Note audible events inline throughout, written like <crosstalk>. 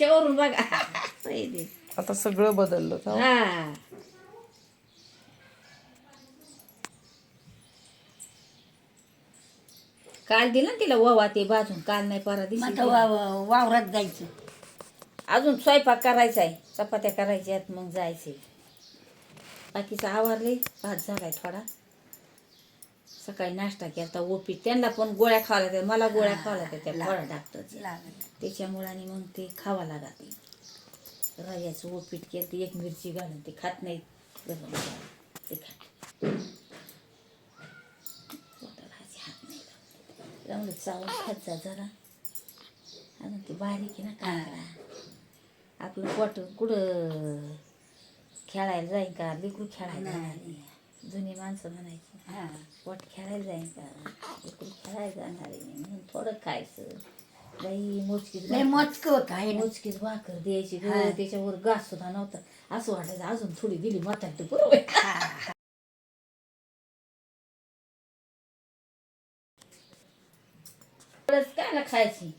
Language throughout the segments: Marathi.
त्याच्यावरून बघा. पहिले आता सगळं बदललं का? हा? काल दिलं ना तिला ववा ते भाजून काल नाही परा दिवशी आता दिलं. वा- वा- वावरात जायचं. अजून स्वयंपाक करायचा आहे चपात्या करायच्यात मग जायचे बाकीचं आवरले भात झालाय थोडा. सकाळी नाश्ता केला ओपीट त्यांना पण गोळ्या खावा लागतात मला गोळ्या खावा लागतात त्या फळं डॉक्टरच्या लागत त्याच्यामुळे आणि मग ते खावा लागते. रव्याचं ओपीट केलं ते एक मिरची घालून ते खात नाही गरम. ते खात हात नाही. लावलं चावून खात जा जरा. अजून ते बारीक आहे ना कांदा. आपलं पोट कुठं खेळायला जाईन का? लेकरू खेळायला. जुनी माणसं म्हणायची हा पोट खेळायला जाईन का लेकरू खेळायला जाणार आहे म्हणून थोडं खायचं. बाई मोजकीच लय मोजक होत आहे ना? मोजकीच भाकर द्यायची ग हा. त्याच्यावर घास सुद्धा नव्हता. असं वाटायचं अजून थोडी दिली म्हातारटी बरोबर हा. खायची.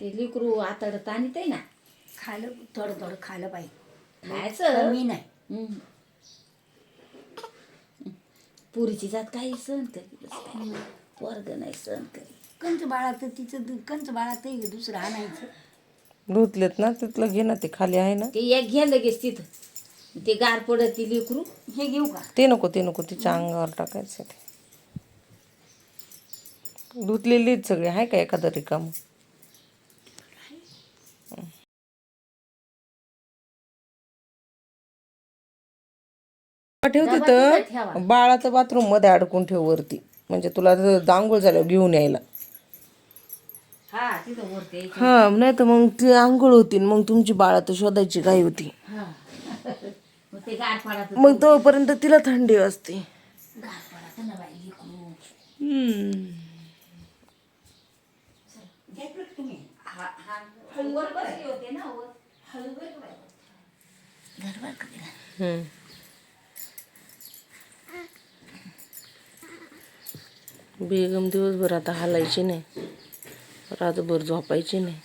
ते लेकरू आतडत आणत आहे ना. खायला थोडं थोडं खायला पाहिजे खायचं? कमी नाही. हम्म. पुरीची जात काही सहन करी वर्ग नाही सहन करी कंच बाळात तिचं दु- कंच बाळात दुसरं आणायचं. धुतलेत ना तिथलं घे ना ते खाली आहे ना. ते एक घ्या लगेच तिथं. ते गार पडत ती लेकरू. हे घेऊ का? ते नको ते नको तिच्या अंगावर टाकायचं ते. धुतलेली आहेत सगळे आहे का एखादं रिकाम? ठेव? तिथं बाळाचं बाथरूममध्ये अडकून ठेव वरती. म्हणजे तुला आंघोळ झाल्यावर घेऊन यायला. हा हा नाही तर मग ती आंघोळ होती मग तुमची बाळा तर शोधायची काय होती. हा. <laughs> मग तोपर्यंत तिला थंडी असते. हम्म. घेतलं का तुम्ही हा हा वर बसले होते ना वर हळू बरं बाई. घर बर का तिला हम्म. बेगम दिवसभर आता हालायची नाही. रातभर झोपायची नाही.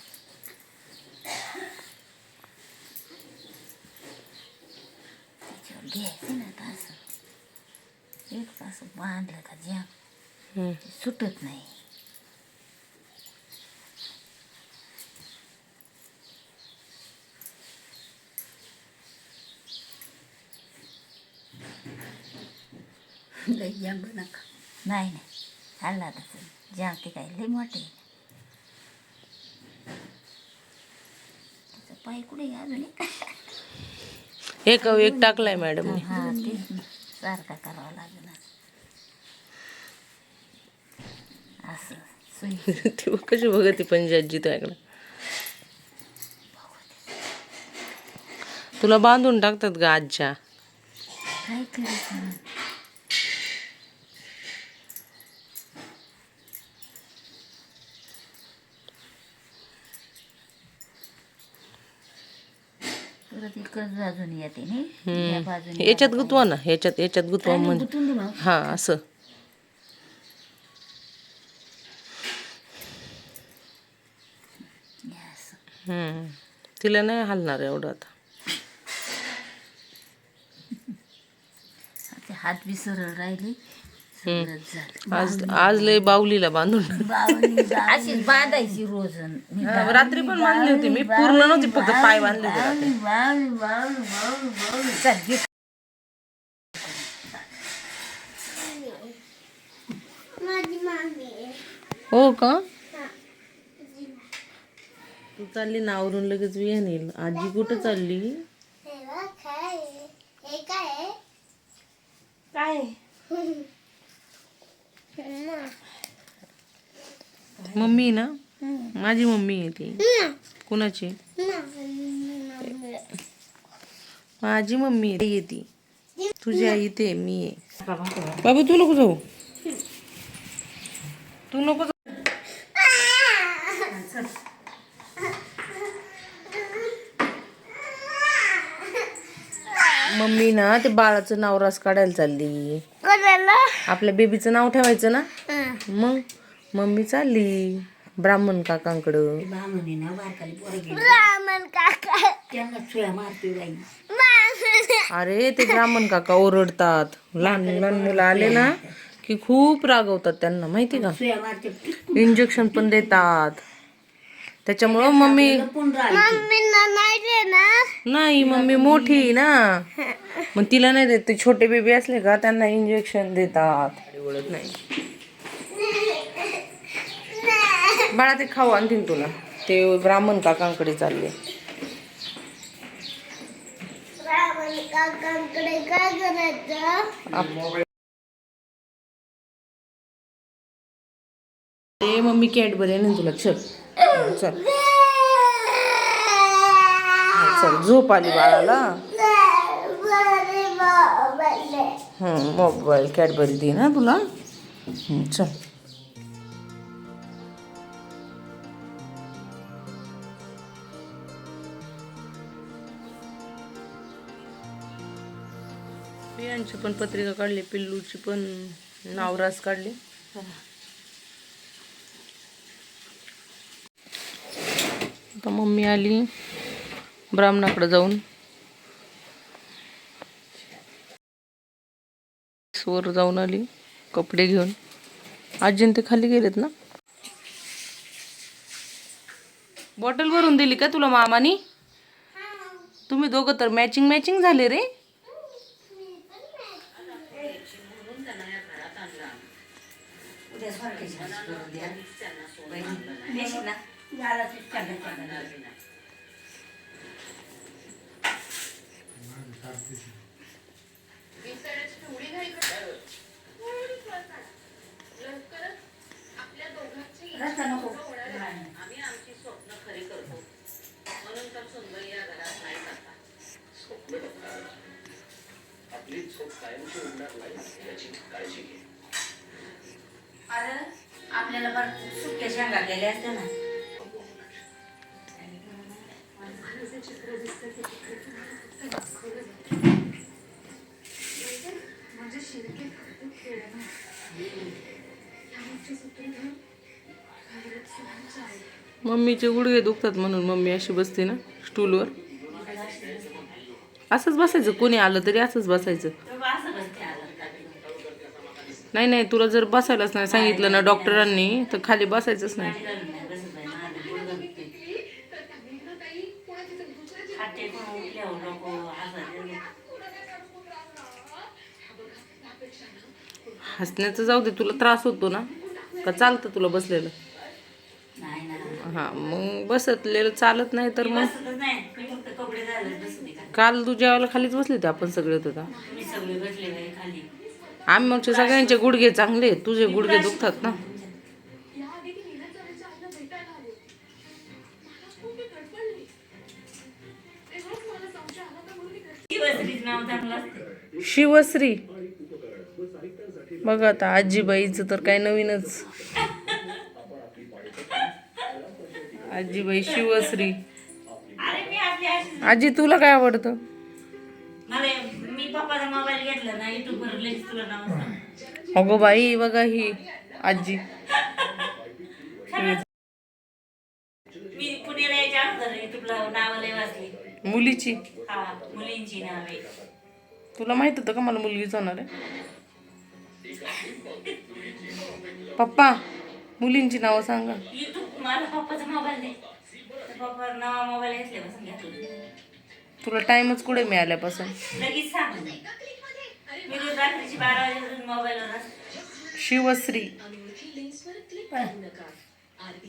त्याच्यावर घ्यायचं ना आता एक तास बांधलं का ज्या सुटत नाही लय जांग नका. नाही नाही. हल्ला तसं ज्या ते काय लई मोठे पाय कुठे अजून? एक? एक टाकलाय मॅडमने हा तेच ना. सारखा करावा लागेल असं सुई <laughs> ती कशी बघती पंजाबजी त्याकडे तुला बांधून टाकतात का आजच्या काय करायचं? परत इकडं बाजून येते नाही या बाजूने याच्यात गुतवा ना याच्यात याच्यात गुतवा नाही, म्हणजे गुतून दे मग. हा असं. हम्म. तिला नाही हलणार एवढं आता हात बी सरळ राहिले आज आज लय बावलीला बांधून. <laughs> अशीच बांधायची रोज रात्री पण बांधली होती मी. पूर्ण नव्हती फक्त पाय बांधले होते रात्री. हो का? तू चालली ना आवरून लगेच विया नेल आजी कुठं चालली? मम्मी ना? माझी मम्मी आहे ती. कुणाची? माझी मम्मी आहे. ती तुझी आई ते मी आहे. बाबा तू नको जाऊ. तू नको जाऊ. मम्मी ना ते बाळाचं नाव रस काढायला चालली. आपल्या बेबीचं नाव ठेवायचं ना? मग? मम्मी चालली ब्राह्मण काकांकडं. ब्राह्मणी ना बारकाली पोरं गेली त्यांना सुया मारते बाई. अरे ते ब्राह्मण काका ओरडतात. लहान लहान मुलं आले ना की खूप रागवतात त्यांना माहिती का? इंजेक्शन पण देतात. त्याच्यामुळं मम्मी नाही मम्मी मोठी ना. <laughs> मग तिला नाही देत. ते छोटे बेबी असले का त्यांना इंजेक्शन देतात. ओळख नाही. बाळा ते खाऊ आणतील तुला. ते ब्राह्मण काकांकडे चालले. ते मम्मी कॅडबरी आहे ना तुला? चल. चल. चल. झोप आली बाळाला. मोबाईल कॅडबरी दे ना तुला? चल. यांची पण पत्रिका काढली पिल्लूची पण नावरास काढली. आता मम्मी आली ब्राह्मणाकडे जाऊन. वर जाऊन आली कपडे घेऊन. आजीन ते खाली गेलेत ना? बॉटल भरून दिली का तुला मामानी? तुम्ही दोघं तर मॅचिंग मॅचिंग झाले रे. उद्या सारखेच करून द्या बहिणी देशील ना झाला ते चांगलं चांगलं रस्ता मम्मीचे गुडघे दुखतात म्हणून मम्मी अशी बसते ना स्टूलवर असंच बसायचं कोणी आलं तरी असंच बसायचं. नाही नाही तुला जर बसायलाच नाही सांगितलं ना डॉक्टरांनी तर खाली बसायचंच नाही नाही बसत बाई माझं गुडघं दुखते हात टेकून उठल्यावर नको असं हसण्याचं जाऊ दे तुला त्रास होतो ना? का चालतं तुला बसलेलं? हां मग बसतलेलं चालत नाही तर मग? काल तू जेवायला खालीच बसले होते आपण सगळे होतं आम्ही मगचे सगळ्यांचे गुडघे चांगले. तुझे गुडघे दुखतात ना? शिवश्री. बघा आता आजीबाईचं तर काय नवीनच. आजीबाई शिवश्री. आजी तुला काय आवडतं? अगो बाई बघा ही आजी. मुलीची. मुलींची नावे. तुला माहीत होतं का मला मुलगीच होणार आहे? पप्पा मुलींची नावं सांगा. मला पप्पाचा मोबाईल दे. तर पप्पा नवा मोबाईल घेतल्यापासून घेतला तुला टाइमच कुठे मिळाल्यापासून? लगेच सांग. मी रोज रात्रीची बारा वाजेपर्यंत मोबाईलवर असते. शिवश्री.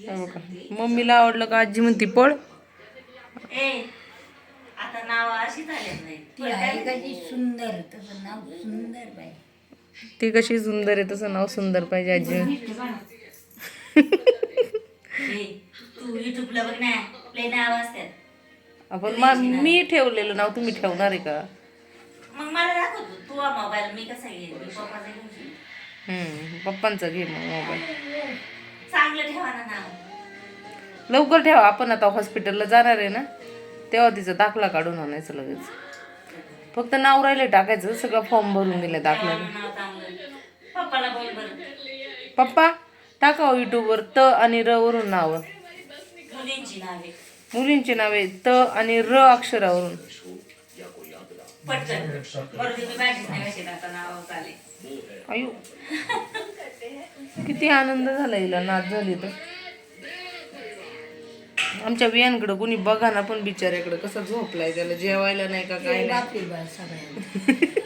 हो का? मम्मीला आवडलं का? आजी म्हणती पळ. ए आता नाव अशीच आलेत नाही ती आहे का जी सुंदर? तसं नाव सुंदर बाई. ती कशी सुंदर आहे तसं नाव सुंदर पाहिजे आजी. <laughs> आपण मा- मी ठेवलेलं नाव तुम्ही ठेवणार आहे का? मग मला दाखव तू तू मोबाईल मी कसा घेईन? मी पप्पाचा घेऊन घे मग मोबाईल चांगलं ठेवा ना नाव. लवकर ठेवा आपण आता हॉस्पिटलला जाणार आहे ना तेव्हा तिचा दाखला काढून आणायचं लगेच. फक्त नाव राहिले टाकायचं सगळं फॉर्म भरून दिले बरं. पप्पा टाकावं युट्यूबवर त आणि र वरून नावं. मुलींची नावे. त आणि र अक्षरावरून. अयो. किती आनंद झाला हिला नाच झाली तर. आमच्या बियांकडं कुणी बघा ना पण बिचाऱ्याकडं कसा झोपलाय त्याला जेवायला नाही का काय नाही. <laughs>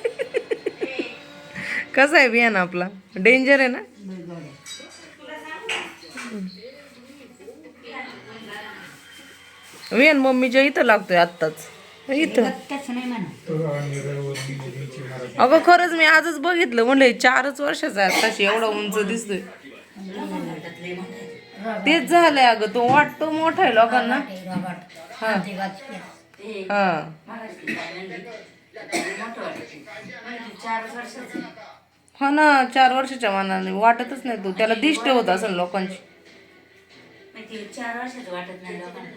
कसा आहे बियाणं आपला? डेंजर आहे ना? वियान मम्मीच्या इथं लागतोय आत्ताच. इथं. अगं खरंच मी आजच बघितलं म्हणलं चारच वर्षाचा आहे आताशी एवढा उंच दिसतोय. तेच झालंय अगं तो वाटतो मोठा आहे लोकांना. हा हा हा ना चार वर्षाच्या मानाने वाटतच नाही तो. त्याला दिष्ट होत असेल लोकांची. चार वर्षाचं वाटत नाही लोकांना.